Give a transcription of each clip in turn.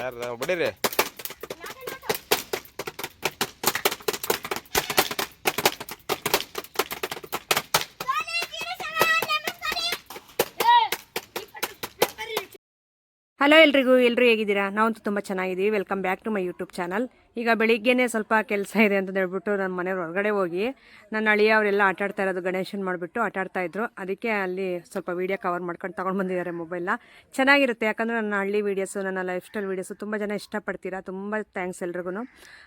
ಯಾರ್ದ ಬಡೀರಿ? ಹಲೋ ಎಲ್ರಿಗೂ ಎಲ್ಲರೂ ಹೇಗಿದ್ದೀರಾ? ನಾವಂತೂ ತುಂಬ ಚೆನ್ನಾಗಿದ್ದೀವಿ. Welcome back to my YouTube channel ಈಗ ಬೆಳಿಗ್ಗೆನೇ ಸ್ವಲ್ಪ ಕೆಲಸ ಇದೆ ಅಂತ ಹೇಳ್ಬಿಟ್ಟು ನನ್ನ ಮನೆಯವ್ರ ಹೊರಗಡೆ ಹೋಗಿ ನನ್ನ ಅಳಿಯ ಅವರೆಲ್ಲ ಆಟ ಆಡ್ತಾ ಇರೋದು ಗಣೇಶನ್ ಮಾಡಿಬಿಟ್ಟು ಆಟ ಆಡ್ತಾ ಇದ್ರು. ಅದಕ್ಕೆ ಅಲ್ಲಿ ಸ್ವಲ್ಪ ವೀಡಿಯೋ ಕವರ್ ಮಾಡ್ಕೊಂಡು ತೊಗೊಂಡು ಬಂದಿದ್ದಾರೆ ಮೊಬೈಲ್ನ ಚೆನ್ನಾಗಿರುತ್ತೆ, ಯಾಕಂದರೆ ನನ್ನ ಹಳ್ಳಿ ವೀಡಿಯೋಸು ನನ್ನ ಲೈಫ್ ಸ್ಟೈಲ್ ವೀಡಿಯೋಸು ತುಂಬ ಜನ ಇಷ್ಟಪಡ್ತೀರಾ. ತುಂಬ ಥ್ಯಾಂಕ್ಸ್ ಎಲ್ರಿಗೂ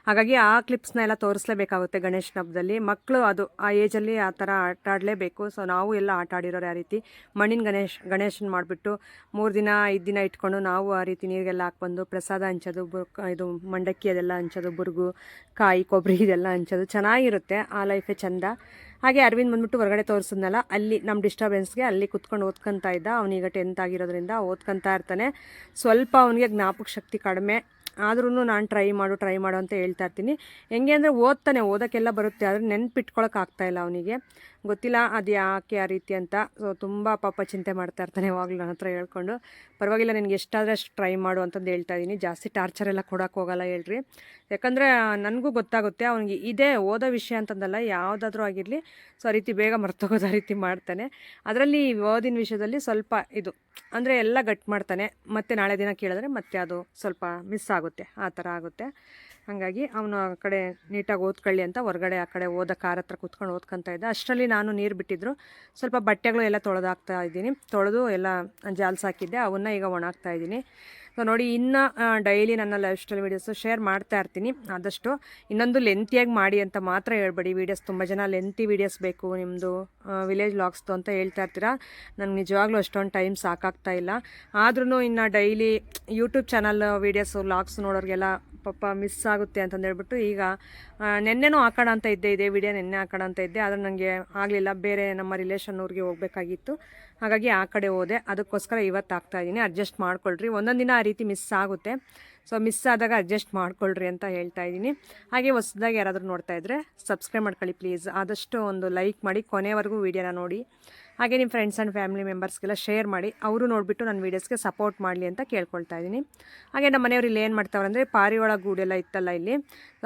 ಹಾಗಾಗಿ ಆ ಕ್ಲಿಪ್ಸ್ನ ಎಲ್ಲ ತೋರಿಸ್ಲೇಬೇಕಾಗುತ್ತೆ ಗಣೇಶನ ಹಬ್ಬದಲ್ಲಿ. ಮಕ್ಕಳು ಅದು, ಆ ಏಜಲ್ಲಿ ಆ ಥರ ಆಟ ಆಡಲೇಬೇಕು. ಸೊ ನಾವು ಎಲ್ಲ ಆಟ ಆಡಿರೋರು ಆ ರೀತಿ. ಮಣ್ಣಿನ ಗಣೇಶ್, ಗಣೇಶನ್ ಮಾಡಿಬಿಟ್ಟು ಮೂರು ದಿನ, ಐದು ದಿನ ಇಟ್ಕೊಂಡು ನಾವು ಆ ರೀತಿ ನೀರಿಗೆಲ್ಲ ಹಾಕ್ಬಂದು ಪ್ರಸಾದ ಹಂಚೋದು ಇದು ಮಂಡಕ್ಕಿ ಅದೆಲ್ಲ ಹಂಚೋದು. ಬುರ್ಗು, ಕಾಯಿ ಕೊಬ್ಬರಿ ಇದೆಲ್ಲ ಹಂಚೋದು. ಚೆನ್ನಾಗಿರುತ್ತೆ ಆ ಲೈಫೇ ಚಂದ. ಹಾಗೆ ಅರವಿಂದ್ ಬಂದ್ಬಿಟ್ಟು ಹೊರಗಡೆ ತೋರಿಸಿದ್ನಲ್ಲ, ಅಲ್ಲಿ ನಮ್ಮ ಡಿಸ್ಟರ್ಬೆನ್ಸ್ಗೆ ಅಲ್ಲಿ ಕುತ್ಕೊಂಡು ಓದ್ಕೊತಾ ಇದ್ದ. ಅವನೀಗ ಟೆಂತ್ ಆಗಿರೋದ್ರಿಂದ ಓದ್ಕೊತಾ ಇರ್ತಾನೆ. ಸ್ವಲ್ಪ ಅವನಿಗೆ ಜ್ಞಾಪಕ ಶಕ್ತಿ ಕಡಿಮೆ. ಆದ್ರೂ ನಾನು ಟ್ರೈ ಮಾಡು ಟ್ರೈ ಮಾಡು ಅಂತ ಹೇಳ್ತಾ ಇರ್ತೀನಿ. ಹೆಂಗೆ ಅಂದರೆ ಓದ್ತಾನೆ, ಓದೋಕ್ಕೆಲ್ಲ ಬರುತ್ತೆ, ಆದರೆ ನೆನ್ಪಿಟ್ಕೊಳಕ್ಕೆ ಆಗ್ತಾಯಿಲ್ಲ ಅವನಿಗೆ. ಗೊತ್ತಿಲ್ಲ ಅದು ಯಾಕೆ ಆ ರೀತಿ ಅಂತ. ಸೊ ತುಂಬ ಪಾಪ ಚಿಂತೆ ಮಾಡ್ತಾ ಇರ್ತಾನೆ ಯಾವಾಗಲೂ ನನ್ನ ಹತ್ರ ಹೇಳ್ಕೊಂಡು. ಪರವಾಗಿಲ್ಲ, ನಿನಗೆ ಎಷ್ಟಾದರೂ ಅಷ್ಟು ಟ್ರೈ ಮಾಡು ಅಂತಂದು ಹೇಳ್ತಾ ಇದ್ದೀನಿ ಜಾಸ್ತಿ ಟಾರ್ಚರ್ ಎಲ್ಲ ಹೋಗಲ್ಲ ಹೇಳ್ರಿ. ಯಾಕಂದರೆ ನನಗೂ ಗೊತ್ತಾಗುತ್ತೆ, ಅವನಿಗೆ ಇದೇ ಓದೋ ವಿಷಯ ಅಂತಂದಲ್ಲ, ಯಾವುದಾದ್ರೂ ಆಗಿರಲಿ, ಸೊ, ಆ ರೀತಿ ಬೇಗ ಮರ್ತೋಗೋದು ಆ ರೀತಿ ಮಾಡ್ತಾನೆ. ಅದರಲ್ಲಿ ಓದಿನ ವಿಷಯದಲ್ಲಿ ಸ್ವಲ್ಪ ಇದು, ಅಂದರೆ ಎಲ್ಲ ಗಟ್ ಮಾಡ್ತಾನೆ. ಮತ್ತೆ ನಾಳೆ ದಿನ ಕೇಳಿದ್ರೆ ಮತ್ತೆ ಅದು ಸ್ವಲ್ಪ ಮಿಸ್ ಆಗುತ್ತೆ, ಆ ಥರ ಆಗುತ್ತೆ. ಹಾಗಾಗಿ ಅವನು ಆ ಕಡೆ ನೀಟಾಗಿ ಓದ್ಕೊಳ್ಳಿ ಅಂತ ಹೊರಗಡೆ ಆ ಕಡೆ ಓದ ಕಾರ್ ಹತ್ರ ಕುತ್ಕೊಂಡು ಓದ್ಕೊತಾ ಇದ್ದೆ. ಅಷ್ಟರಲ್ಲಿ ನಾನು ನೀರು ಬಿಟ್ಟಿದ್ರು. ಸ್ವಲ್ಪ ಬಟ್ಟೆಗಳು ಎಲ್ಲ ತೊಳೆದಾಕ್ತಾ ಇದ್ದೀನಿ. ತೊಳೆದು ಎಲ್ಲ ಜಾಲ್ಸಾಕಿದ್ದೆ ಅವನ್ನ ಈಗ ಒಣಾಗ್ತಾ ಇದ್ದೀನಿ. ಸೊ ನೋಡಿ, ಇನ್ನು ಡೈಲಿ ನನ್ನ ಲೈಫ್ ಸ್ಟೈಲ್ ವೀಡಿಯೋಸು ಶೇರ್ ಮಾಡ್ತಾ ಇರ್ತೀನಿ. ಆದಷ್ಟು ಇನ್ನೊಂದು ಲೆಂತಿಯಾಗಿ ಮಾಡಿ ಅಂತ ಮಾತ್ರ ಹೇಳ್ಬೇಡಿ. ವೀಡಿಯೋಸ್ ತುಂಬ ಜನ ಲೆಂತಿ ವೀಡಿಯೋಸ್ ಬೇಕು ನಿಮ್ಮದು ವಿಲೇಜ್ ಲಾಗ್ಸ್ದು ಅಂತ ಹೇಳ್ತಾ ಇರ್ತೀರಾ? ನನಗೆ ನಿಜವಾಗ್ಲೂ ಅಷ್ಟೊಂದು ಟೈಮ್ ಸಾಕಾಗ್ತಾ ಇಲ್ಲ. ಆದ್ರೂ ಇನ್ನು daily YouTube channel videos logs ನೋಡೋರಿಗೆಲ್ಲ ಪಾಪ ಮಿಸ್ ಆಗುತ್ತೆ ಅಂತಂದು ಹೇಳ್ಬಿಟ್ಟು ಈಗ ನಿನ್ನೆನೂ ಹಾಕೋಣ ಅಂತ ಇದ್ದೆ ಇದೇ ವಿಡಿಯೋ ನೆನ್ನೆ ಹಾಕೋಣ ಅಂತ ಇದ್ದೆ, ಆದರೆ ನನಗೆ ಆಗಲಿಲ್ಲ. ಬೇರೆ ನಮ್ಮ ರಿಲೇಷನ್ ಅವ್ರಿಗೆ ಹೋಗಬೇಕಾಗಿತ್ತು. ಹಾಗಾಗಿ ಆ ಕಡೆ ಹೋದೆ. ಅದಕ್ಕೋಸ್ಕರ ಇವತ್ತು ಆಗ್ತಾ ಇದ್ದೀನಿ ಅಡ್ಜಸ್ಟ್ ಮಾಡ್ಕೊಳ್ರಿ. ಒಂದೊಂದು ದಿನ ಆ ರೀತಿ ಮಿಸ್ ಆಗುತ್ತೆ. ಸೊ ಮಿಸ್ ಆದಾಗ ಅಡ್ಜಸ್ಟ್ ಮಾಡ್ಕೊಳ್ರಿ ಅಂತ ಹೇಳ್ತಾ ಇದ್ದೀನಿ ಹಾಗೆ ಹೊಸದಾಗಿ ಯಾರಾದರೂ ನೋಡ್ತಾ ಇದ್ದರೆ ಸಬ್ಸ್ಕ್ರೈಬ್ ಮಾಡ್ಕೊಳ್ಳಿ ಪ್ಲೀಸ್ ಆದಷ್ಟು ಒಂದು ಲೈಕ್ ಮಾಡಿ ಕೊನೆವರೆಗೂ ವೀಡಿಯೋನ ನೋಡಿ. ಹಾಗೆ ನಿಮ್ಮ ಫ್ರೆಂಡ್ಸ್ ಆ್ಯಂಡ್ ಫ್ಯಾಮಿಲಿ ಮೆಂಬರ್ಸ್ಗೆಲ್ಲ ಶೇರ್ ಮಾಡಿ, ಅವರು ನೋಡಿಬಿಟ್ಟು ನನ್ನ ವೀಡಿಯೋಸ್ಗೆ ಸಪೋರ್ಟ್ ಮಾಡಲಿ ಅಂತ ಕೇಳ್ಕೊಳ್ತಾ ಇದ್ದೀನಿ. ಹಾಗೆ ನಮ್ಮ ಮನೆಯವ್ರು ಇಲ್ಲಿ ಏನು ಮಾಡ್ತಾವ್ರೆ ಅಂದರೆ ಪಾರಿವಾಳ ಗೂಡೆಲ್ಲ ಇತ್ತಲ್ಲ ಇಲ್ಲಿ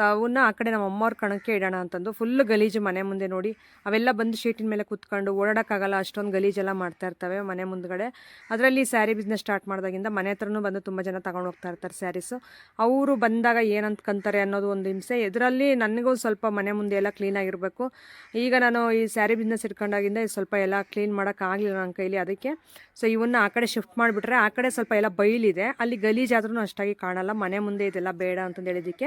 ಅವನ್ನ ಆ ಕಡೆ ನಮ್ಮ ಅಮ್ಮವ್ರ ಕಣಕ್ಕೆ ಇಡೋಣ ಅಂತಂದು ಫುಲ್ ಗಲೀಜು ಮನೆ ಮುಂದೆ ನೋಡಿ, ಅವೆಲ್ಲ ಬಂದು ಶೀಟಿನ ಮೇಲೆ ಕುತ್ಕೊಂಡು ಓಡಾಡೋಕ್ಕಾಗಲ್ಲ, ಅಷ್ಟೊಂದು ಗಲೀಜೆಲ್ಲ ಮಾಡ್ತಾ ಇರ್ತವೆ ಮನೆ ಮುಂದ್ಗಡೆ. ಅದರಲ್ಲಿ ಸ್ಯಾರಿ ಬಿಸ್ನೆಸ್ ಸ್ಟಾರ್ಟ್ ಮಾಡಿದಾಗಿಂದ ಮನೆ ಹತ್ರನೂ ಬಂದು ತುಂಬ ಜನ ತಗೊಂಡು ಹೋಗ್ತಾ ಇರ್ತಾರೆ ಸ್ಯಾರೀಸು ಅವರು ಬಂದಾಗ ಏನು ಕಂತಾರೆ ಅನ್ನೋದು ಒಂದು ಹಿಂಸೆ. ಇದರಲ್ಲಿ ನನಗೂ ಸ್ವಲ್ಪ ಮನೆ ಮುಂದೆ ಎಲ್ಲ ಕ್ಲೀನಾಗಿರಬೇಕು ಈಗ ನಾನು ಈ ಸ್ಯಾರಿ ಬಿಸ್ನೆಸ್ ಇಟ್ಕೊಂಡಾಗಿಂದ ಸ್ವಲ್ಪ ಎಲ್ಲ ಕ್ಲೀನ್ ಮಾಡೋಕ್ಕಾಗಲಿಲ್ಲ ನನ್ನ ಕೈಲಿ ಅದಕ್ಕೆ. ಸೊ ಇವನ್ನ ಆ ಕಡೆ ಶಿಫ್ಟ್ ಮಾಡಿಬಿಟ್ರೆ ಆ ಕಡೆ ಸ್ವಲ್ಪ ಎಲ್ಲ ಬೈಲಿದೆ. ಅಲ್ಲಿ ಗಲೀಜಾದ್ರೂ ಅಷ್ಟಾಗಿ ಕಾಣಲ್ಲ. ಮನೆ ಮುಂದೆ ಇದೆಲ್ಲ ಬೇಡ ಅಂತಂದು ಹೇಳಿದ್ದಕ್ಕೆ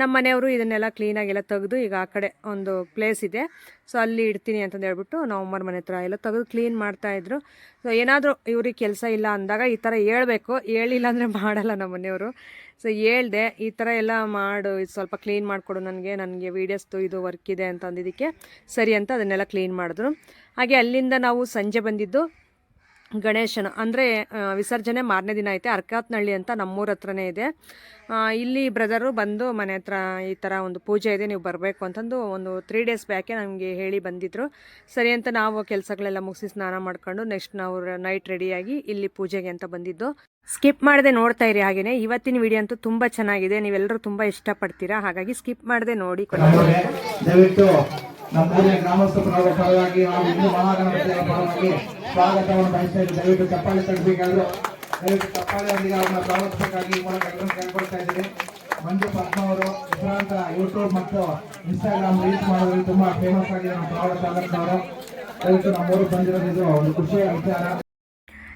ನಮ್ಮ ಮನೆಯವರು ಇದನ್ನೆಲ್ಲ ಕ್ಲೀನಾಗೆಲ್ಲ ತೆಗೆದು ಈಗ ಆ ಕಡೆ ಒಂದು ಪ್ಲೇಸ್ ಇದೆ. ಸೊ ಅಲ್ಲಿ ಇಡ್ತೀನಿ ಅಂತಂದು ಹೇಳ್ಬಿಟ್ಟು ನಾವು ಅಮ್ಮರ ಮನೆ ಹತ್ರ ಎಲ್ಲ ತೆಗೆದು ಕ್ಲೀನ್ ಮಾಡ್ತಾಯಿದ್ರು ಸೊ ಏನಾದರೂ ಇವ್ರಿಗೆ ಕೆಲಸ ಇಲ್ಲ ಅಂದಾಗ ಈ ಥರ ಹೇಳ್ಬೇಕು. ಹೇಳಿಲ್ಲ ಅಂದರೆ ಮಾಡಲ್ಲ ನಮ್ಮ ಮನೆಯವರು. ಸೊ ಹೇಳ್ದೆ, ಈ ಥರ ಎಲ್ಲ ಮಾಡು, ಇದು ಸ್ವಲ್ಪ ಕ್ಲೀನ್ ಮಾಡಿಕೊಡು ನನಗೆ ನನಗೆ ವೀಡಿಯೋಸ್ದು ಇದು ವರ್ಕ್ ಇದೆ ಅಂತ ಅಂದಿದ್ದಕ್ಕೆ ಸರಿ ಅಂತ ಅದನ್ನೆಲ್ಲ ಕ್ಲೀನ್ ಮಾಡಿದ್ರು. ಹಾಗೆ ಅಲ್ಲಿಂದ ನಾವು ಸಂಜೆ ಬಂದಿದ್ದು ಗಣೇಶನ, ಅಂದರೆ ವಿಸರ್ಜನೆ ಮಾರನೇ ದಿನ ಐತೆ ಅರ್ಕಾತ್ನಹಳ್ಳಿ ಅಂತ ನಮ್ಮೂರ ಹತ್ರನೇ ಇದೆ. ಇಲ್ಲಿ ಬ್ರದರು ಬಂದು ಮನೆ ಹತ್ರ ಈ ಥರ ಒಂದು ಪೂಜೆ ಇದೆ, ನೀವು ಬರಬೇಕು ಅಂತಂದು ಒಂದು ತ್ರೀ ಡೇಸ್ ಬ್ಯಾಕೆ ನಮಗೆ ಹೇಳಿ ಬಂದಿದ್ದರು ಸರಿ ಅಂತ ನಾವು ಕೆಲಸಗಳೆಲ್ಲ ಮುಗಿಸಿ ಸ್ನಾನ ಮಾಡ್ಕೊಂಡು ನೆಕ್ಸ್ಟ್ ನಾವು ನೈಟ್ ರೆಡಿಯಾಗಿ ಇಲ್ಲಿ ಪೂಜೆಗೆ ಅಂತ ಬಂದಿದ್ದು. ಸ್ಕಿಪ್ ಮಾಡದೆ ನೋಡ್ತಾ ಇರಿ ಹಾಗೆಯೇ ಇವತ್ತಿನ ವಿಡಿಯೋ ಅಂತೂ ತುಂಬ ಚೆನ್ನಾಗಿದೆ. ನೀವೆಲ್ಲರೂ ತುಂಬ ಇಷ್ಟಪಡ್ತೀರಾ? ಹಾಗಾಗಿ ಸ್ಕಿಪ್ ಮಾಡದೆ ನೋಡಿ ಕೊಡ್ತೀರಾ ನಮ್ಮೂರಿನ ಗ್ರಾಮಸ್ಥರ ಪರ- ಪರವಾಗಿ ಹಾಗೂ ಹಿಂದೂ ಮಹಾಗಣಪತಿಯ ಪರವಾಗಿ ಸ್ವಾಗತವನ್ನು ಬಯಸ್ತಾ ಇದ್ದೀವಿ. ದಯವಿಟ್ಟು ಚಪ್ಪಾಳೆ ತಡಬೇಕಾದ್ರು ದಯವಿಟ್ಟು ಚಪ್ಪಾಳೆಯೊಂದಿಗೆ ಅವ್ರನ್ನ ಸ್ವಾಗತಿಸಬೇಕಾಗಿ ಈ ಮೂಲಕ ಕೇಳ್ಕೊಳ್ತಾ ಇದ್ದೀವಿ. ಮಂಜು ಪದ್ಮ ಅವರು ಹೆಸರಾಂತ ಯೂಟ್ಯೂಬ್ ಮತ್ತು ಇನ್ಸ್ಟಾಗ್ರಾಮ್ ರೀಚ್ ಮಾಡೋದ್ರಲ್ಲಿ ತುಂಬಾ ಫೇಮಸ್ ಆಗಿದೆ ನಮ್ಮ ತಾಲೂಕಿನವರು ದಯವಿಟ್ಟು ನಮ್ಮೂರು ಬಂದಿರೋದು ಒಂದು ಖುಷಿಯ ವಿಚಾರ.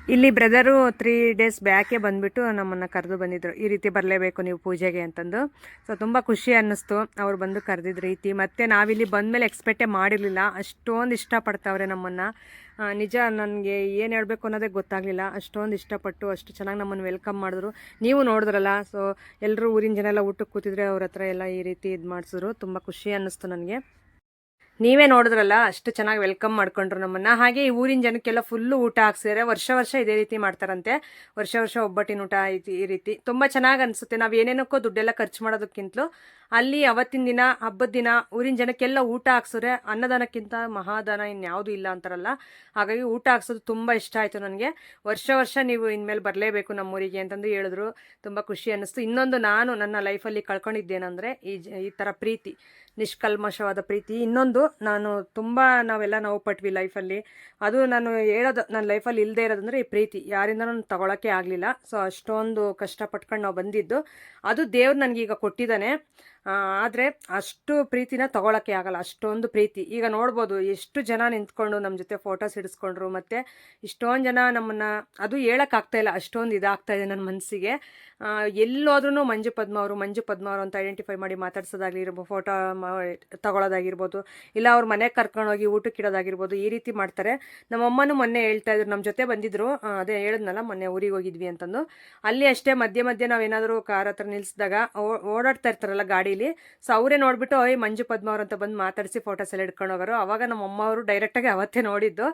ಇಲ್ಲಿ ಬ್ರದರು ತ್ರೀ ಡೇಸ್ ಬ್ಯಾಕೆ ಬಂದ್ಬಿಟ್ಟು ನಮ್ಮನ್ನು ಕರೆದು ಬಂದಿದ್ರು. ಈ ರೀತಿ ಬರಲೇಬೇಕು ನೀವು ಪೂಜೆಗೆ ಅಂತಂದು. ಸೊ ತುಂಬ ಖುಷಿ ಅನ್ನಿಸ್ತು. ಅವ್ರು ಬಂದು ಕರೆದಿದ್ದ ರೀತಿ. ಮತ್ತು ನಾವಿಲ್ಲಿ ಬಂದಮೇಲೆ ಎಕ್ಸ್ಪೆಕ್ಟೇ ಮಾಡಿರಲಿಲ್ಲ. ಅಷ್ಟೊಂದು ಇಷ್ಟಪಡ್ತಾವ್ರೆ ನಮ್ಮನ್ನು. ನಿಜ ನನಗೆ ಏನು ಹೇಳಬೇಕು ಅನ್ನೋದೇ ಗೊತ್ತಾಗಲಿಲ್ಲ. ಅಷ್ಟೊಂದು ಇಷ್ಟಪಟ್ಟು ಅಷ್ಟು ಚೆನ್ನಾಗಿ ನಮ್ಮನ್ನು ವೆಲ್ಕಮ್ ಮಾಡಿದ್ರು. ನೀವು ನೋಡಿದ್ರಲ್ಲ ಸೊ ಎಲ್ಲರೂ ಊರಿನ ಜನ ಎಲ್ಲ ಊಟಕ್ಕೆ ಕೂತಿದ್ರೆ ಅವ್ರ ಹತ್ರ ಎಲ್ಲ ಈ ರೀತಿ ಇದು ಮಾಡಿಸಿದ್ರು. ತುಂಬ ಖುಷಿ ಅನ್ನಿಸ್ತು ನನಗೆ. ನೀವೇ ನೋಡಿದ್ರಲ್ಲ, ಅಷ್ಟು ಚೆನ್ನಾಗಿ ವೆಲ್ಕಮ್ ಮಾಡ್ಕೊಂಡ್ರು ನಮ್ಮನ್ನ. ಹಾಗೆ ಈ ಊರಿನ ಜನಕ್ಕೆಲ್ಲ ಫುಲ್ಲು ಊಟ ಹಾಕ್ಸಿದ್ರೆ ವರ್ಷ ವರ್ಷ ಇದೇ ರೀತಿ ಮಾಡ್ತಾರಂತೆ. ವರ್ಷ ವರ್ಷ ಒಬ್ಬಟ್ಟಿನ ಊಟ ಈ ರೀತಿ. ತುಂಬ ಚೆನ್ನಾಗಿ ಅನಿಸುತ್ತೆ. ನಾವು ಏನೇನಕ್ಕೋ ದುಡ್ಡೆಲ್ಲ ಖರ್ಚು ಮಾಡೋದಕ್ಕಿಂತಲೂ. ಅಲ್ಲಿ ಅವತ್ತಿನ ದಿನ, ಹಬ್ಬದ ದಿನ ಊರಿನ ಜನಕ್ಕೆಲ್ಲ ಊಟ ಹಾಕ್ಸಿದ್ರೆ ಅನ್ನದಾನಕ್ಕಿಂತ ಮಹಾದಾನ ಇನ್ಯಾವುದೂ ಇಲ್ಲ ಅಂತಾರಲ್ಲ. ಹಾಗಾಗಿ ಊಟ ಹಾಕ್ಸೋದು ತುಂಬ ಇಷ್ಟ ಆಯಿತು ನನಗೆ. ವರ್ಷ ವರ್ಷ ನೀವು ಇನ್ಮೇಲೆ ಬರಲೇಬೇಕು ನಮ್ಮೂರಿಗೆ ಅಂತಂದು ಹೇಳಿದ್ರು. ತುಂಬ ಖುಷಿ ಅನ್ನಿಸ್ತು. ಇನ್ನೊಂದು ನಾನು ನನ್ನ ಲೈಫಲ್ಲಿ ಕಳ್ಕೊಂಡಿದ್ದೇನೆಂದರೆ ಈ ಈ ಥರ ಪ್ರೀತಿ, ನಿಷ್ಕಲ್ಮಶವಾದ ಪ್ರೀತಿ. ಇನ್ನೊಂದು ನಾನು ತುಂಬ ನಾವೆಲ್ಲ ನೋವು ಪಟ್ವಿ ಲೈಫಲ್ಲಿ. ಅದು ನಾನು ಹೇಳೋದು, ನನ್ನ ಲೈಫಲ್ಲಿ ಇಲ್ಲದೆ ಇರೋದಂದರೆ ಈ ಪ್ರೀತಿ. ಯಾರಿಂದ ನಾನು ತಗೊಳಕ್ಕೆ ಆಗಲಿಲ್ಲ. ಸೊ, ಅಷ್ಟೊಂದು ಕಷ್ಟಪಟ್ಕೊಂಡು ನಾವು ಬಂದಿದ್ದು. ಅದು ದೇವ್ರು ನನಗೀಗ ಕೊಟ್ಟಿದ್ದಾನೆ. ಆದರೆ ಅಷ್ಟು ಪ್ರೀತಿನ ತಗೊಳಕ್ಕೆ ಆಗಲ್ಲ, ಅಷ್ಟೊಂದು ಪ್ರೀತಿ. ಈಗ ನೋಡ್ಬೋದು, ಎಷ್ಟು ಜನ ನಿಂತ್ಕೊಂಡು ನಮ್ಮ ಜೊತೆ ಫೋಟೋಸ್ ಹಿಡಿಸ್ಕೊಂಡ್ರು, ಮತ್ತು ಇಷ್ಟೊಂದು ಜನ ನಮ್ಮನ್ನು, ಅದು ಹೇಳೋಕ್ಕಾಗ್ತಾ ಇಲ್ಲ, ಅಷ್ಟೊಂದು ಇದಾಗ್ತಾ ಇದೆ ನನ್ನ ಮನಸ್ಸಿಗೆ ಎಲ್ಲೋದ್ರೂ ಮಂಜು ಪದ್ಮ ಅವರು, ಮಂಜು ಪದ್ಮ ಅವರು ಅಂತ ಐಡೆಂಟಿಫೈ ಮಾಡಿ ಮಾತಾಡ್ಸೋದಾಗಲಿ ಇರ್ಬೋದು ಫೋಟೋ ತಗೊಳ್ಳೋದಾಗಿರ್ಬೋದು ಇಲ್ಲ ಅವ್ರ ಮನೆಗೆ ಕರ್ಕೊಂಡೋಗಿ ಊಟಕ್ಕೆ ಇಡೋದಾಗಿರ್ಬೋದು, ಈ ರೀತಿ ಮಾಡ್ತಾರೆ. ನಮ್ಮಮ್ಮನೂ ಮೊನ್ನೆ ಹೇಳ್ತಾ ಇದ್ರು ನಮ್ಮ ಜೊತೆ ಬಂದಿದ್ರು. ಅದೇ ಹೇಳಿದ್ನಲ್ಲ, ಮೊನ್ನೆ ಊರಿಗೆ ಹೋಗಿದ್ವಿ ಅಂತಂದು. ಅಲ್ಲಿ ಅಷ್ಟೇ ಮಧ್ಯೆ ಮಧ್ಯೆ ನಾವೇನಾದರೂ ಕಾರ್ ಹತ್ರ ನಿಲ್ಲಿಸಿದಾಗ ಓಡಾಡ್ತಾ ಇರ್ತಾರಲ್ಲ ಗಾಡೀಲಿ ಸೊ ಅವರೇ ನೋಡ್ಬಿಟ್ಟು ಮಂಜು ಪದ್ಮ ಅವ್ರು ಅಂತ ಬಂದು ಮಾತಾಡಿಸಿ ಫೋಟೋಸ್ ಎಲ್ಲ ಹಿಡ್ಕೊಂಡು ಹೋಗೋರು. ಅವಾಗ ನಮ್ಮ ಅಮ್ಮ ಅವರು ಡೈರೆಕ್ಟಾಗಿ ಅವತ್ತೇ ನೋಡಿದ್ದು.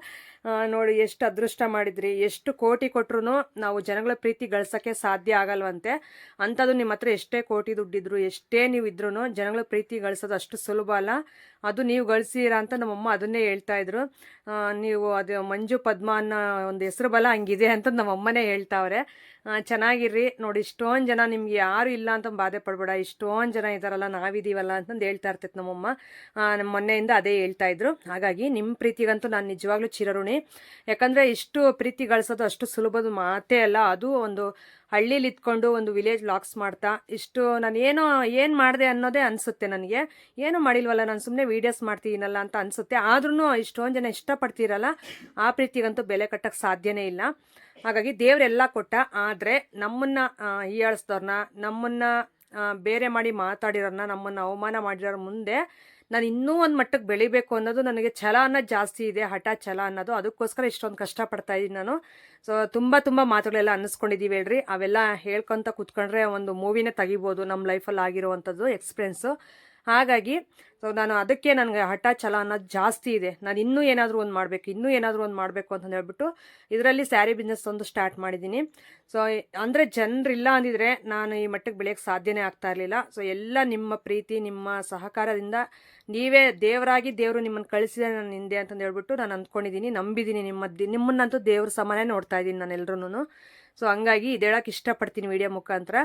ನೋಡಿ, ಎಷ್ಟು ಅದೃಷ್ಟ ಮಾಡಿದ್ರಿ, ಎಷ್ಟು ಕೋಟಿ ಕೊಟ್ರು ನಾವು ಜನಗಳ ಪ್ರೀತಿ ಗಳಿಸೋಕ್ಕೆ ಸಾಧ್ಯ ಆಗಲ್ವಂತೆ. ಅಂಥದ್ದು ನಿಮ್ಮ ಹತ್ರ ಎಷ್ಟೇ ಕೋಟಿ ದುಡ್ಡಿದ್ರು, ಎಷ್ಟೇ ನೀವು ಇದ್ರೂ ಜನಗಳ ಪ್ರೀತಿ ಗಳಿಸೋದು ಅಷ್ಟು ಸುಲಭ ಅಲ್ಲ. ಅದು ನೀವು ಗಳಿಸಿರ ಅಂತ ನಮ್ಮಮ್ಮ ಅದನ್ನೇ ಹೇಳ್ತಾ ಇದ್ರು. ನೀವು ಅದು ಮಂಜು ಪದ್ಮ ಅನ್ನೋ ಒಂದು ಹೆಸರು ಬಲ ಹಂಗಿದೆ ಅಂತ ನಮ್ಮಮ್ಮನೇ ಹೇಳ್ತಾವ್ರೆ. ಚೆನ್ನಾಗಿರ್ರಿ, ನೋಡಿ, ಇಷ್ಟೊಂದು ಜನ ನಿಮ್ಗೆ ಯಾರು ಇಲ್ಲ ಅಂತ ಬಾಧೆ ಪಡ್ಬೇಡ, ಇಷ್ಟೊಂದು ಜನ ಇದ್ದಾರಲ್ಲ ನಾವಿದೀವಲ್ಲ ಅಂತಂದು ಹೇಳ್ತಾ ಇರ್ತೈತೆ ನಮ್ಮಮ್ಮ. ನಮ್ಮ ಮೊನ್ನೆಯಿಂದ ಅದೇ ಹೇಳ್ತಾ ಇದ್ರು. ಹಾಗಾಗಿ ನಿಮ್ಮ ಪ್ರೀತಿಗಂತೂ ನಾನು ನಿಜವಾಗ್ಲೂ ಚಿರಋಣಿ ಯಾಕಂದರೆ ಇಷ್ಟು ಪ್ರೀತಿ ಗಳಿಸೋದು ಅಷ್ಟು ಸುಲಭದ ಮಾತೇ ಅಲ್ಲ. ಅದು ಒಂದು ಹಳ್ಳೀಲಿ ಇದ್ಕೊಂಡು ಒಂದು ವಿಲೇಜ್ ಲಾಕ್ಸ್ ಮಾಡ್ತಾ ಇಷ್ಟು ನಾನು ಏನೋ, ಏನು ಮಾಡಿದೆ ಅನ್ನೋದೇ ಅನಿಸುತ್ತೆ ನನಗೆ. ಏನೂ ಮಾಡಿಲ್ವಲ್ಲ, ನಾನು ಸುಮ್ಮನೆ ವೀಡಿಯೋಸ್ ಮಾಡ್ತೀನಲ್ಲ ಅಂತ ಅನಿಸುತ್ತೆ. ಆದ್ರೂ ಇಷ್ಟೊಂದು ಜನ ಇಷ್ಟಪಡ್ತೀರಲ್ಲ, ಆ ಪ್ರೀತಿಗಂತೂ ಬೆಲೆ ಕಟ್ಟಕ್ಕೆ ಸಾಧ್ಯನೇ ಇಲ್ಲ. ಹಾಗಾಗಿ ದೇವರೆಲ್ಲ ಕೊಟ್ಟ, ಆದರೆ ನಮ್ಮನ್ನು ಹೀಯಾಳಿಸ್ದವ್ರನ್ನ, ನಮ್ಮನ್ನು ಬೇರೆ ಮಾಡಿ ಮಾತಾಡಿರೋರನ್ನ ನಮ್ಮನ್ನು ಅವಮಾನ ಮಾಡಿರೋರ ಮುಂದೆ ನಾನು ಇನ್ನೂ ಒಂದು ಮಟ್ಟಕ್ಕೆ ಬೆಳಿಬೇಕು ಅನ್ನೋದು ನನಗೆ ಛಲ ಅನ್ನೋದು ಜಾಸ್ತಿ ಇದೆ, ಹಠ ಛಲ ಅನ್ನೋದು. ಅದಕ್ಕೋಸ್ಕರ ಇಷ್ಟೊಂದು ಕಷ್ಟಪಡ್ತಾ ಇದ್ದೀನಿ ನಾನು. ಸೊ ತುಂಬ ತುಂಬ ಮಾತುಗಳೆಲ್ಲ ಅನ್ನಿಸ್ಕೊಂಡಿದ್ದೀವಿ ಹೇಳ್ರಿ. ಅವೆಲ್ಲ ಹೇಳ್ಕೊತ ಕೂತ್ಕೊಂಡ್ರೆ ಒಂದು ಮೂವಿನೇ ತೆಗಿಬೋದು ನಮ್ಮ ಲೈಫಲ್ಲಿ ಆಗಿರುವಂಥದ್ದು ಎಕ್ಸ್ಪೀರಿಯೆನ್ಸು ಹಾಗಾಗಿ ಸೊ ನಾನು ಅದಕ್ಕೆ ನನಗೆ ಹಠ ಛಲ ಅನ್ನೋದು ಜಾಸ್ತಿ ಇದೆ. ನಾನು ಇನ್ನೂ ಏನಾದರೂ ಒಂದು ಮಾಡಬೇಕು, ಇನ್ನೂ ಏನಾದರೂ ಒಂದು ಮಾಡಬೇಕು ಅಂತ ಹೇಳ್ಬಿಟ್ಟು ಇದರಲ್ಲಿ ಸ್ಯಾರಿ ಬಿಸ್ನೆಸ್ ಒಂದು ಸ್ಟಾರ್ಟ್ ಮಾಡಿದ್ದೀನಿ. ಸೊ ಅಂದರೆ ಜನರಿಲ್ಲ ಅಂದಿದ್ರೆ ನಾನು ಈ ಮಟ್ಟಕ್ಕೆ ಬೆಳೆಯೋಕ್ಕೆ ಸಾಧ್ಯನೇ ಆಗ್ತಾ ಇರಲಿಲ್ಲ. ಸೊ ಎಲ್ಲ ನಿಮ್ಮ ಪ್ರೀತಿ, ನಿಮ್ಮ ಸಹಕಾರದಿಂದ ನೀವೇ ದೇವರಾಗಿ ದೇವರು ನಿಮ್ಮನ್ನು ಕಳಿಸಿದೆ ನಾನು ಹಿಂದೆ ಅಂತಂದು ಹೇಳ್ಬಿಟ್ಟು ನಾನು ಅಂದ್ಕೊಂಡಿದ್ದೀನಿ, ನಂಬಿದ್ದೀನಿ ನಿಮ್ಮ ನಿಮ್ಮನ್ನಂತೂ ದೇವ್ರ ಸಮಾನೇ ನೋಡ್ತಾ ಇದ್ದೀನಿ ನಾನು ಎಲ್ರೂ ಸೊ ಹಂಗಾಗಿ ಇದು ಇಷ್ಟಪಡ್ತೀನಿ ವಿಡಿಯೋ ಮುಖಾಂತರ.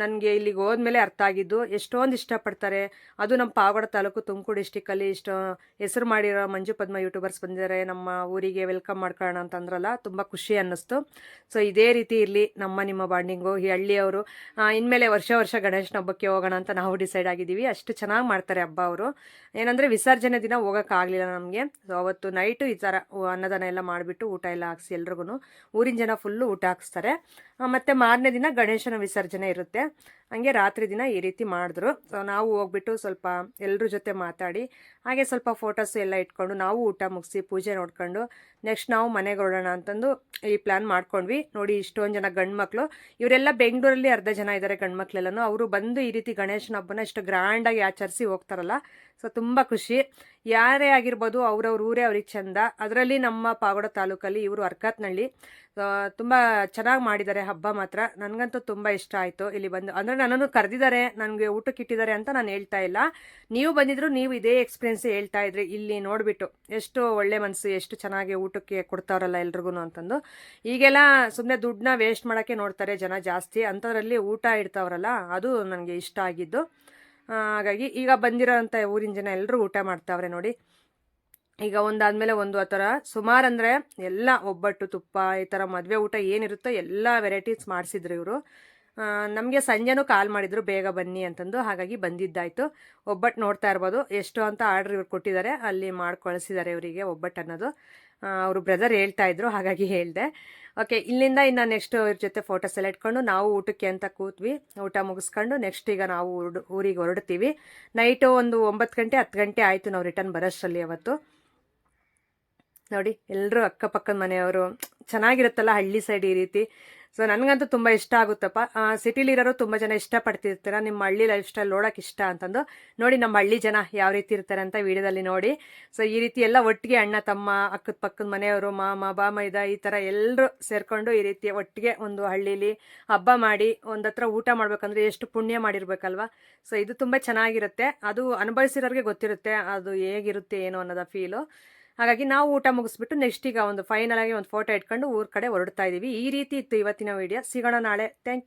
ನನಗೆ ಇಲ್ಲಿಗೆ ಹೋದ್ಮೇಲೆ ಅರ್ಥ ಆಗಿದ್ದು ಎಷ್ಟೊಂದು ಇಷ್ಟಪಡ್ತಾರೆ. ಅದು ನಮ್ಮ ಪಾವಗಡ ತಾಲೂಕು ತುಮಕೂರು ಡಿಸ್ಟಿಕಲ್ಲಿ ಇಷ್ಟು ಹೆಸರು ಮಾಡಿರೋ ಮಂಜು ಪದ್ಮ ಯೂಟ್ಯೂಬರ್ಸ್ ಬಂದಿದ್ದಾರೆ. ನಮ್ಮ ಊರಿಗೆ ವೆಲ್ಕಮ್ ಮಾಡ್ಕೊಳ್ಳೋಣ ಅಂತಂದ್ರಲ್ಲ ತುಂಬ ಖುಷಿ ಅನ್ನಿಸ್ತು. ಸೊ ಇದೇ ರೀತಿ ಇರಲಿ ನಮ್ಮ ನಿಮ್ಮ ಬಾಂಡಿಂಗು ಈ ಹಳ್ಳಿಯವರು. ಇನ್ಮೇಲೆ ವರ್ಷ ವರ್ಷ ಗಣೇಶನ ಹಬ್ಬಕ್ಕೆ ಹೋಗೋಣ ಅಂತ ನಾವು ಡಿಸೈಡ್ ಆಗಿದ್ದೀವಿ. ಅಷ್ಟು ಚೆನ್ನಾಗಿ ಮಾಡ್ತಾರೆ ಹಬ್ಬ ಅವರು. ಏನಂದರೆ ವಿಸರ್ಜನೆ ದಿನ ಹೋಗೋಕ್ಕಾಗಲಿಲ್ಲ ನಮಗೆ. ಸೊ ಅವತ್ತು ನೈಟು ಈ ಥರ ಅನ್ನದಾನ ಎಲ್ಲ ಮಾಡಿಬಿಟ್ಟು ಊಟ ಎಲ್ಲ ಹಾಕ್ಸಿ ಎಲ್ರಿಗೂ ಊರಿನ ಜನ ಫುಲ್ಲು ಊಟ ಹಾಕ್ಸ್ತಾರೆ ಆ, ಮತ್ತೆ ಮಾರನೇ ದಿನ ಗಣೇಶನ ವಿಸರ್ಜನೆ ಇರುತ್ತೆ. ಹಂಗೆ ರಾತ್ರಿ ದಿನ ಈ ರೀತಿ ಮಾಡಿದ್ರು. ಸೊ ನಾವು ಹೋಗ್ಬಿಟ್ಟು ಸ್ವಲ್ಪ ಎಲ್ಲರ ಜೊತೆ ಮಾತಾಡಿ ಹಾಗೆ ಸ್ವಲ್ಪ ಫೋಟೋಸ್ ಎಲ್ಲ ಇಟ್ಕೊಂಡು ನಾವು ಊಟ ಮುಗಿಸಿ ಪೂಜೆ ನೋಡ್ಕೊಂಡು ನೆಕ್ಸ್ಟ್ ನಾವು ಮನೆಗೆ ಹೊರಡೋಣ ಅಂತಂದು ಈ ಪ್ಲ್ಯಾನ್ ಮಾಡ್ಕೊಂಡ್ವಿ. ನೋಡಿ ಇಷ್ಟೊಂದು ಜನ ಗಂಡು ಮಕ್ಕಳು ಇವರೆಲ್ಲ ಬೆಂಗಳೂರಲ್ಲಿ ಅರ್ಧ ಜನ ಇದ್ದಾರೆ ಗಂಡು ಮಕ್ಕಳೆಲ್ಲನೂ ಅವರು ಬಂದು ಈ ರೀತಿ ಗಣೇಶನ ಹಬ್ಬನ ಇಷ್ಟು ಗ್ರ್ಯಾಂಡಾಗಿ ಆಚರಿಸಿ ಹೋಗ್ತಾರಲ್ಲ ಸೊ ತುಂಬ ಖುಷಿ. ಯಾರೇ ಆಗಿರ್ಬೋದು ಅವ್ರವ್ರ ಊರೇ ಅವ್ರಿಗೆ ಚಂದ. ಅದರಲ್ಲಿ ನಮ್ಮ ಪಾವಗಡ ತಾಲೂಕಲ್ಲಿ ಇವರು ಅರ್ಕತ್ನಳ್ಳಿ. ತುಂಬ ಚೆನ್ನಾಗಿ ಮಾಡಿದ್ದಾರೆ ಹಬ್ಬ ಮಾತ್ರ. ನನಗಂತೂ ತುಂಬ ಇಷ್ಟ ಆಯಿತು ಇಲ್ಲಿ ಬಂದು. ಅಂದರೆ ನನ್ನನ್ನು ಕರೆದಿದ್ದಾರೆ, ನನಗೆ ಊಟಕ್ಕೆ ಇಟ್ಟಿದ್ದಾರೆ ಅಂತ ನಾನು ಹೇಳ್ತಾ ಇಲ್ಲ. ನೀವು ಬಂದಿದ್ರು ನೀವು ಇದೇ ಎಕ್ಸ್ಪೀರಿಯನ್ಸ್ ಹೇಳ್ತಾ ಇದ್ರಿ. ಇಲ್ಲಿ ನೋಡಿಬಿಟ್ಟು ಎಷ್ಟು ಒಳ್ಳೆ ಮನಸ್ಸು ಎಷ್ಟು ಚೆನ್ನಾಗಿ ಊಟಕ್ಕೆ ಕೊಡ್ತಾರಲ್ಲ ಎಲ್ರಿಗೂ ಅಂತಂದು. ಈಗೆಲ್ಲ ಸುಮ್ಮನೆ ದುಡ್ಡನ್ನ ವೇಸ್ಟ್ ಮಾಡೋಕ್ಕೆ ನೋಡ್ತಾರೆ ಜನ ಜಾಸ್ತಿ. ಅಂಥದ್ರಲ್ಲಿ ಊಟ ಇಡ್ತಾವ್ರಲ್ಲ, ಅದು ನನಗೆ ಇಷ್ಟ ಆಗಿದ್ದು. ಹಾಗಾಗಿ ಈಗ ಬಂದಿರೋಂಥ ಊರಿನ ಜನ ಎಲ್ಲರೂ ಊಟ ಮಾಡ್ತಾವ್ರೆ ನೋಡಿ. ಈಗ ಒಂದಾದ್ಮೇಲೆ ಒಂದು ಆ ಥರ ಸುಮಾರು ಅಂದರೆ ಎಲ್ಲ ಒಬ್ಬಟ್ಟು, ತುಪ್ಪ, ಈ ಥರ ಮದುವೆ ಊಟ ಏನಿರುತ್ತೋ ಎಲ್ಲ ವೆರೈಟೀಸ್ ಮಾಡಿಸಿದ್ರು ಇವರು. ನಮಗೆ ಸಂಜೆನೂ ಕಾಲ್ ಮಾಡಿದರು, ಬೇಗ ಬನ್ನಿ ಅಂತಂದು. ಹಾಗಾಗಿ ಬಂದಿದ್ದಾಯಿತು. ಒಬ್ಬಟ್ಟು ನೋಡ್ತಾ ಇರ್ಬೋದು. ಎಷ್ಟು ಅಂತ ಆರ್ಡ್ರ್ ಇವ್ರು ಕೊಟ್ಟಿದ್ದಾರೆ. ಅಲ್ಲಿ ಮಾಡಿ ಕಳಿಸಿದ್ದಾರೆ ಇವರಿಗೆ ಒಬ್ಬಟ್ಟು ಅನ್ನೋದು ಅವರು ಬ್ರದರ್ ಹೇಳ್ತಾ ಇದ್ರು, ಹಾಗಾಗಿ ಹೇಳಿದೆ. ಓಕೆ ಇಲ್ಲಿಂದ ಇನ್ನು ನೆಕ್ಸ್ಟ್ ಇವ್ರ ಜೊತೆ ಫೋಟೋಸ್ ಎಲ್ಲ ಇಟ್ಕೊಂಡು ನಾವು ಊಟಕ್ಕೆ ಅಂತ ಕೂತ್ವಿ. ಊಟ ಮುಗಿಸ್ಕೊಂಡು ನೆಕ್ಸ್ಟ್ ಈಗ ನಾವು ಊರು ಊರಿಗೆ ಹೊರಡ್ತೀವಿ. ನೈಟು ಒಂದು ಒಂಬತ್ತು ಗಂಟೆ, ಹತ್ತು ಗಂಟೆ ಆಯಿತು ನಾವು ರಿಟರ್ನ್ ಬರೋಷ್ಟರಲ್ಲಿ ಅವತ್ತು ನೋಡಿ ಎಲ್ಲರೂ ಅಕ್ಕಪಕ್ಕದ ಮನೆಯವರು, ಚೆನ್ನಾಗಿರುತ್ತಲ್ಲ ಹಳ್ಳಿ ಸೈಡ್ ಈ ರೀತಿ. ಸೊ ನನಗಂತೂ ತುಂಬ ಇಷ್ಟ ಆಗುತ್ತಪ್ಪ. ಸಿಟಿಲಿರೋರು ತುಂಬ ಜನ ಇಷ್ಟಪಡ್ತಿರ್ತೀರ. ನಿಮ್ಮ ಹಳ್ಳಿ ಲೈಫ್ ಸ್ಟೈಲ್ ನೋಡೋಕೆ ಇಷ್ಟ ಅಂತಂದು. ನೋಡಿ ನಮ್ಮ ಹಳ್ಳಿ ಜನ ಯಾವ ರೀತಿ ಇರ್ತಾರೆ ಅಂತ ವಿಡಿಯೋದಲ್ಲಿ ನೋಡಿ. ಸೊ ಈ ರೀತಿ ಎಲ್ಲ ಒಟ್ಟಿಗೆ ಅಣ್ಣ, ತಮ್ಮ, ಅಕ್ಕದ ಪಕ್ಕದ ಮನೆಯವರು, ಮಾಮ ಬಾಮೈದ ಈ ಥರ ಎಲ್ಲರೂ ಸೇರ್ಕೊಂಡು ಈ ರೀತಿ ಒಟ್ಟಿಗೆ ಒಂದು ಹಳ್ಳೀಲಿ ಹಬ್ಬ ಮಾಡಿ ಒಂದತ್ರ ಊಟ ಮಾಡ್ಬೇಕಂದ್ರೆ ಎಷ್ಟು ಪುಣ್ಯ ಮಾಡಿರ್ಬೇಕಲ್ವಾ? ಸೊ ಇದು ತುಂಬ ಚೆನ್ನಾಗಿರುತ್ತೆ. ಅದು ಅನುಭವಿಸಿರೋರಿಗೆ ಗೊತ್ತಿರುತ್ತೆ. ಅದು ಹೇಗಿರುತ್ತೆ, ಏನು ಅನ್ನೋದ ಫೀಲು ಹಾಗಾಗಿ ನಾವು ಊಟ ಮುಗಿಸ್ಬಿಟ್ಟು ನೆಕ್ಸ್ಟ್ ಈಗ ಒಂದು ಫೈನಲ್ ಆಗಿ ಒಂದು ಫೋಟೋ ಇಟ್ಕೊಂಡು ಊರ್ ಕಡೆ ಹೊರಡ್ತಾ ಇದೀವಿ. ಈ ರೀತಿ ಇತ್ತು ಇವತ್ತಿನ ವಿಡಿಯೋ ಸಿಗೋಣ ನಾಳೆ. ಥ್ಯಾಂಕ್